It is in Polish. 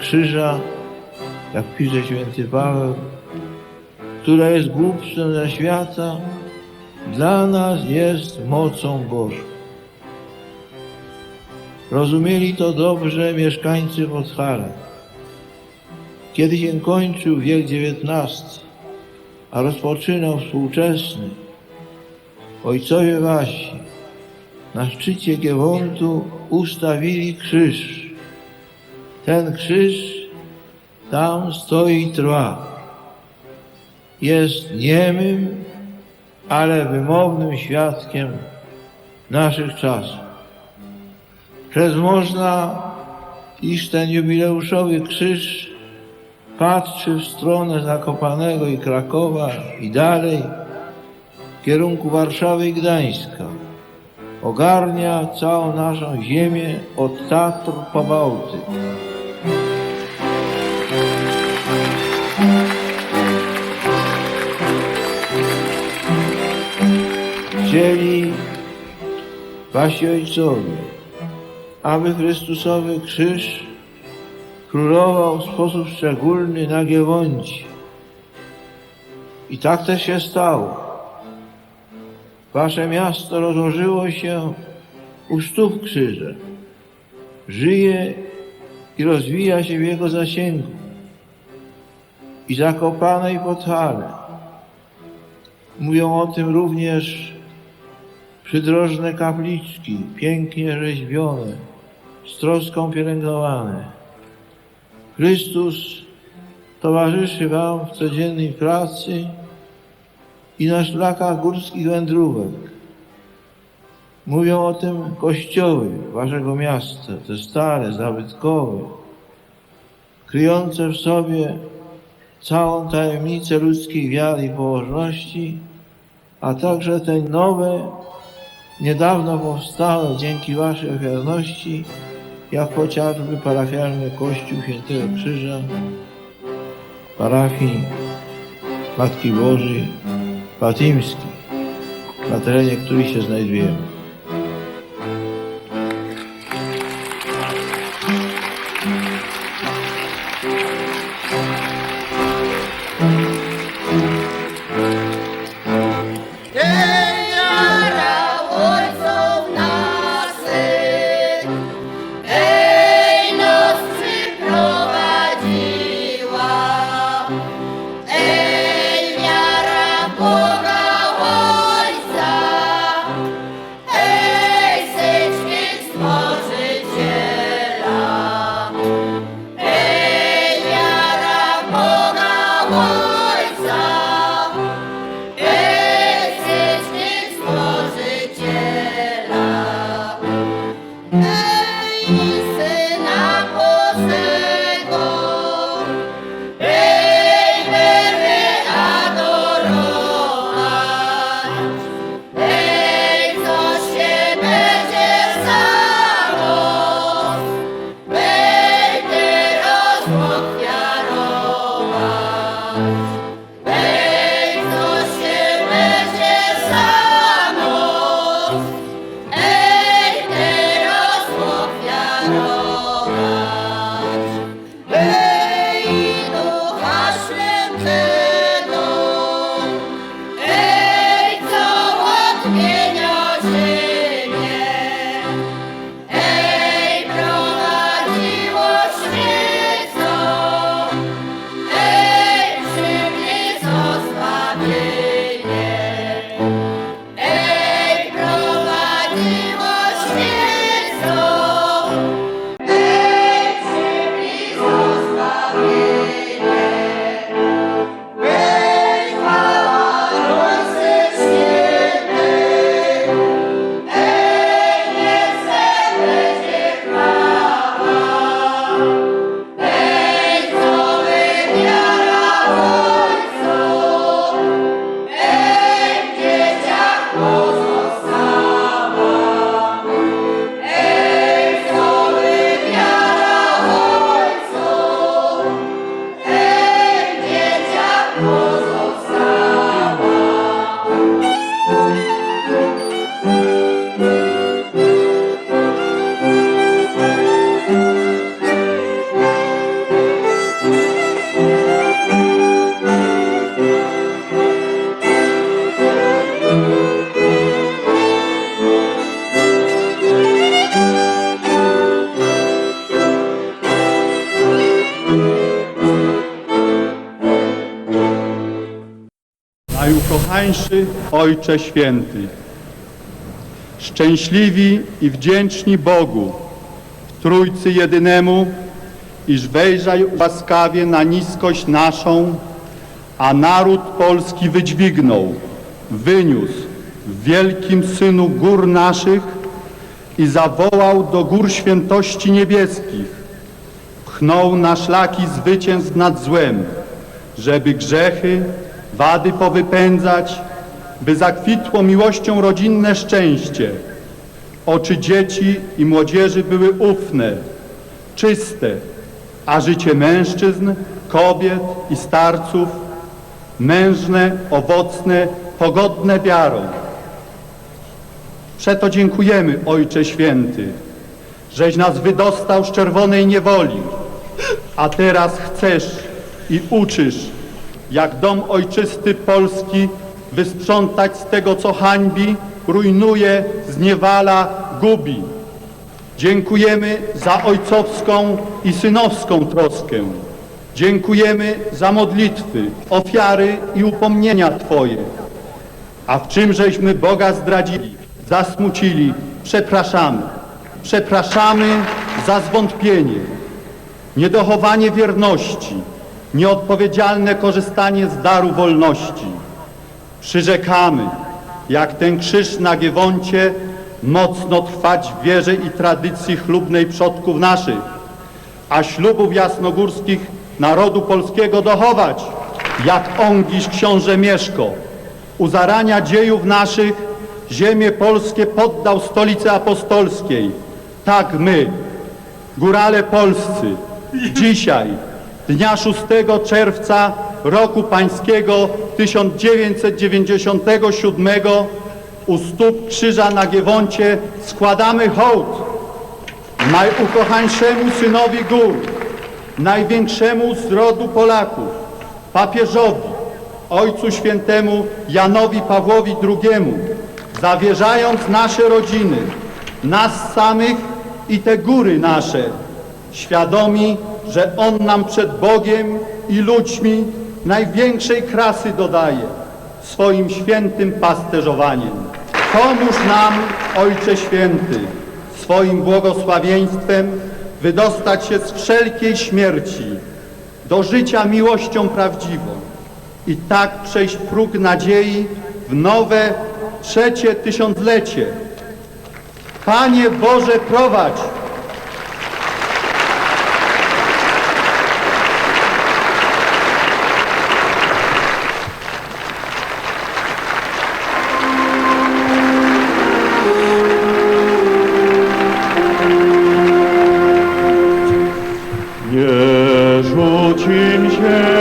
krzyża, jak pisze święty Paweł, która jest głupstwem dla świata, dla nas jest mocą Bożą. Rozumieli to dobrze mieszkańcy Podhara. Kiedy się kończył wiek XIX, a rozpoczynał współczesny, ojcowie wasi na szczycie Giewontu ustawili krzyż. Ten krzyż tam stoi trwa. Jest niemym, ale wymownym świadkiem naszych czasów. Przez można, iż ten jubileuszowy krzyż patrzy w stronę Zakopanego i Krakowa i dalej w kierunku Warszawy i Gdańska. Ogarnia całą naszą ziemię od Tatr po Bałtyk. Chcieli wasi ojcowie, aby Chrystusowy krzyż królował w sposób szczególny na Giewoncie. I tak też się stało. Wasze miasto rozłożyło się u stóp krzyża. Żyje i rozwija się w jego zasięgu. I Zakopane i Podhale. Mówią o tym również przydrożne kapliczki, pięknie rzeźbione, z troską pielęgnowane. Chrystus towarzyszy Wam w codziennej pracy i na szlakach górskich wędrówek. Mówią o tym kościoły Waszego miasta, te stare, zabytkowe, kryjące w sobie całą tajemnicę ludzkiej wiary i pobożności, a także te nowe, niedawno powstałe dzięki Waszej ofiarności, jak chociażby parafialny Kościół Świętego Krzyża, parafii Matki Bożej Fatimskiej, na terenie której się znajdujemy. Najkochańszy Ojcze Święty, szczęśliwi i wdzięczni Bogu, Trójcy Jedynemu, iż wejrzaj łaskawie na niskość naszą, a naród polski wydźwignął, wyniósł w wielkim Synu gór naszych i zawołał do gór świętości niebieskich, pchnął na szlaki zwycięstw nad złem, żeby grzechy, wady powypędzać, by zakwitło miłością rodzinne szczęście. Oczy dzieci i młodzieży były ufne, czyste, a życie mężczyzn, kobiet i starców mężne, owocne, pogodne wiarą. Przeto dziękujemy, Ojcze Święty, żeś nas wydostał z czerwonej niewoli, a teraz chcesz i uczysz, jak dom ojczysty Polski wysprzątać z tego, co hańbi, rujnuje, zniewala, gubi. Dziękujemy za ojcowską i synowską troskę. Dziękujemy za modlitwy, ofiary i upomnienia Twoje. A w czym żeśmy Boga zdradzili, zasmucili, przepraszamy. Przepraszamy za zwątpienie, niedochowanie wierności, nieodpowiedzialne korzystanie z daru wolności. Przyrzekamy, jak ten krzyż na Giewoncie, mocno trwać w wierze i tradycji chlubnej przodków naszych, a ślubów jasnogórskich narodu polskiego dochować, jak ongiś książę Mieszko. U zarania dziejów naszych ziemię polskie poddał stolicy apostolskiej. Tak my, górale polscy, dzisiaj, dnia 6 czerwca roku pańskiego 1997 u stóp krzyża na Giewoncie składamy hołd najukochańszemu synowi gór, największemu z rodu Polaków, papieżowi, Ojcu Świętemu Janowi Pawłowi II, zawierzając nasze rodziny, nas samych i te góry nasze, świadomi, że On nam przed Bogiem i ludźmi największej krasy dodaje swoim świętym pasterzowaniem. Pomóż nam, Ojcze Święty, swoim błogosławieństwem wydostać się z wszelkiej śmierci do życia miłością prawdziwą i tak przejść próg nadziei w nowe trzecie tysiąclecie. Panie Boże, prowadź Nie rzucim się